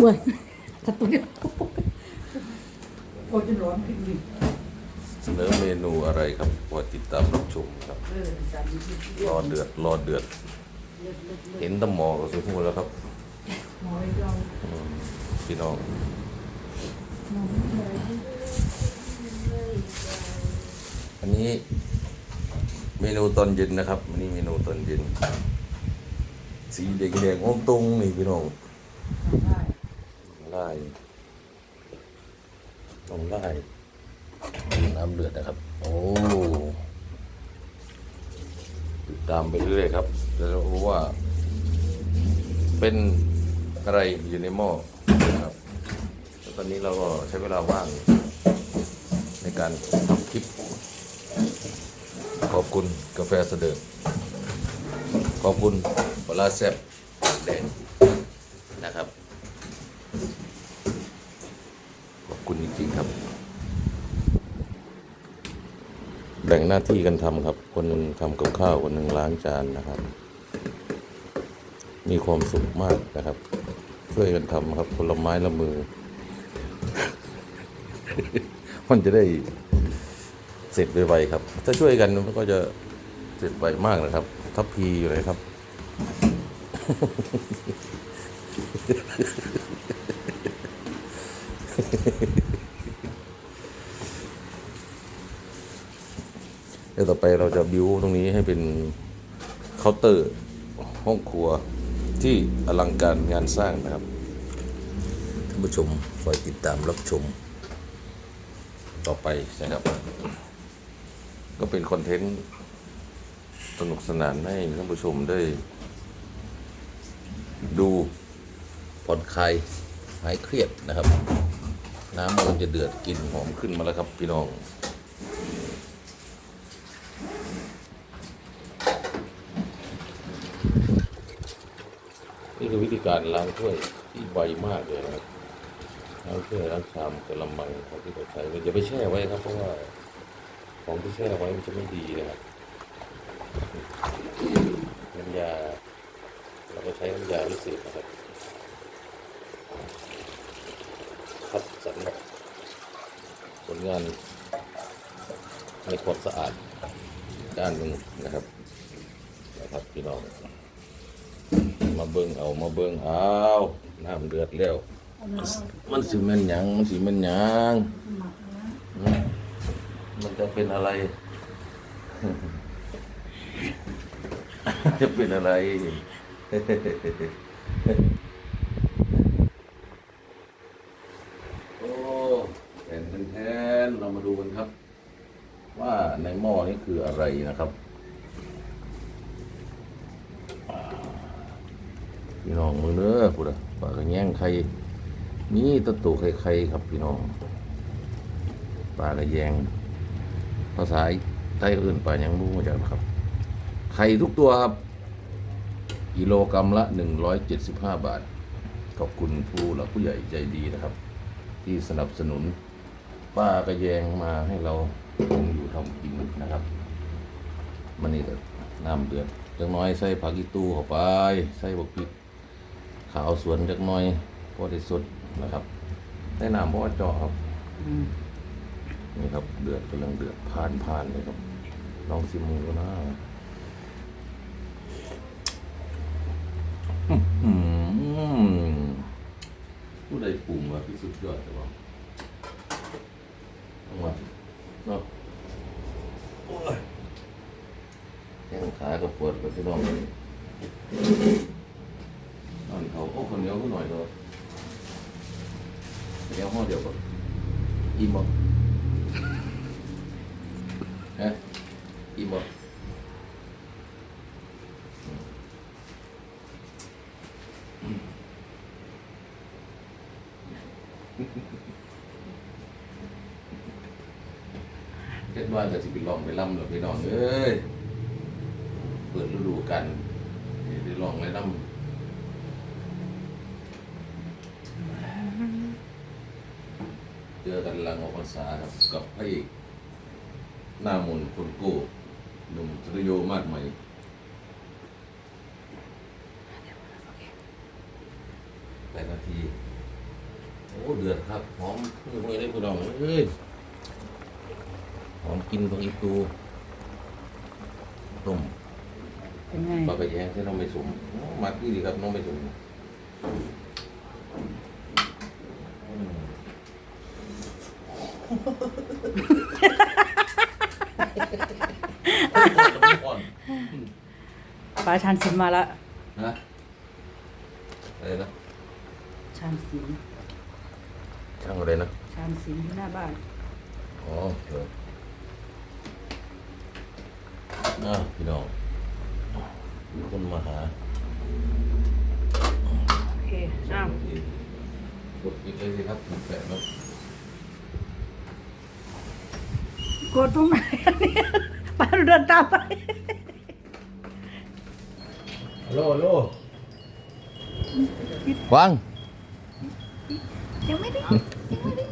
เว้ยถ้าตัวเดียวโอ้จะร้อนขึ้นดิเสนอเมนูอะไรครับโปรดติดตามรับชมครับเออจานนี้ที่รอเดือดรอเดือดเห็นแตะหมอก็สุดหัวแล้วครับหมอยเราอืมพี่น้องอันนี้ เมนูตอนเย็นนะครับอันนี้เมนูตอนเย็น สีแดงแดงๆองตรงนี่พี่น้องได้ต้องไล่น้ำเดือดนะครับ โอ้ติดตามไปเรื่อยๆครับจะรู้ว่า เป็นอะไรอยู่ในหม้อนะครับแล้วตอนนี้เราก็ใช้เวลาว่าง ในการทำคลิป ขอบคุณกาแฟเสด็จ อบคุณปลาแซ่บแดงนะครับ ขอบคุณจริงๆครับ แบ่งหน้าที่กันทำครับ คนหนึ่งทำกับข้าวคนหนึ่งล้างจานนะครับ มีความสุขมากนะครับ ช่วยกันทำครับคนละไม้ละมือ มันจะได้เสร็จไวๆครับ ถ้าช่วยกันมันก็จะเสร็จไวมากนะครับ ทัพพีอยู่เลยครับ เดี๋ยวต่อไปเราจะบิวตรงนี้ให้เป็นเคาน์เตอร์ห้องครัวที่อลังการงานสร้างนะครับท่านผู้ชมคอยติดตามรับชม ต่อไปนะครับ ก็เป็นคอนเทนต์ สนุกสนานให้ท่านผู้ชมได้ ดูผ่อนคลายหายเครียดนะครับ น้ำมันจะเดือดกลิ่นหอมขึ้นมาแล้วครับพี่น้องนี่คือวิธีการล้างถ้วยที่ไวมากเลยนะครับล้างถ้วยล้างชามกระมังของที่เราใช้อย่าไปแช่ไว้ครับเพราะว่าของที่แช่ไว้มันจะไม่ดีนะครับ น้ำยา เราก็ใช้น้ำยาพิเศษนะครับคัดสรรผลงานในความสะอาดด้านหนึ่งนะครับนะครับพี่น้อง มาเบิ่งเอามาเบิ่งเอาน้ำเดือดแล้ว มันสิม่นหยังมันสิม่นหยังมันจะเป็นอะไร จะเป็นอะไร โอ้แทนเป็นแทนเรามาดูกันครับ ว่าในหม้อนี้คืออะไรนะครับพี่น้องมือเนื้อพูดอะปากระแยงไข่มีตะตุไข่ไข่ครับพี่น้องปลากระแยงภาษาไทยอื่นปลายังรู้มาจากครับ ไข่ทุกตัวครับ กิโลกรรัมละหนึ่งร้อยเจ็ดสิบห้าบาท ขอบคุณผู้หลักผู้ใหญ่ใจดีนะครับ ที่สนับสนุน ป้ากระแยงมาให้เราคงอยู่ทำกินนะครับ มันนี่ก็น้ำเดือดจักหน้อยใส่ผักอีตู้เข้าไป ใส่บกพริกขาวสวนจักหน้อยพอที่สุดนะครับใส่น้ำพอเจาะครับอืมนี่ครับเดือดกำลังเดือดผ่านผ่านเลยครับลองชิมมือนะอื้อหือผู้ใด ปรุงว่าที่สุดยอดแต่ว่าเอามาเนาะแข้งขาก็ปวดก็พี่น้องเลยนอนเขาโอ้คนเดียวก็หน่อยเลยเดี๋ยวห้องเดียวก่อนอิ่มบ่ฮะอิ่มบ่ เจ็ดว่าจะสิไปลองไปล่ำหรือพี่น้องเอ้ยเปิดฤดูกันได้ลองเลยน้ำเจอกันหลังออกพรรษาครับกับพระเอกหน้ามนคนโก้หนุ่มสุริโยมากไหมแปดนาที โอ้ เดือดครับหอมขึ้นห้วยได้พี่น้องเอ้ย หอมกินตรงอีตูต้มเป็นไงปลากระแยงที่น้องไม่สมโอ้มัดดีดีครับน้องไม่สมอืมอ่อนปลาชานสินมาละนะอะไรนะชานสินช่างอะไรนะชานสินที่หน้าบ้านอ๋อเดี๋ย วอะพี่น้องมีคนมาหาโอเคอ้าวกดปิดเลยสิครับปิดแปะเนาะกดตรงไหนอันเนี้ยปลาเดินตามไป ฮัลโหลฮัลโหลวางยังไม่ได้ยังไม่ได้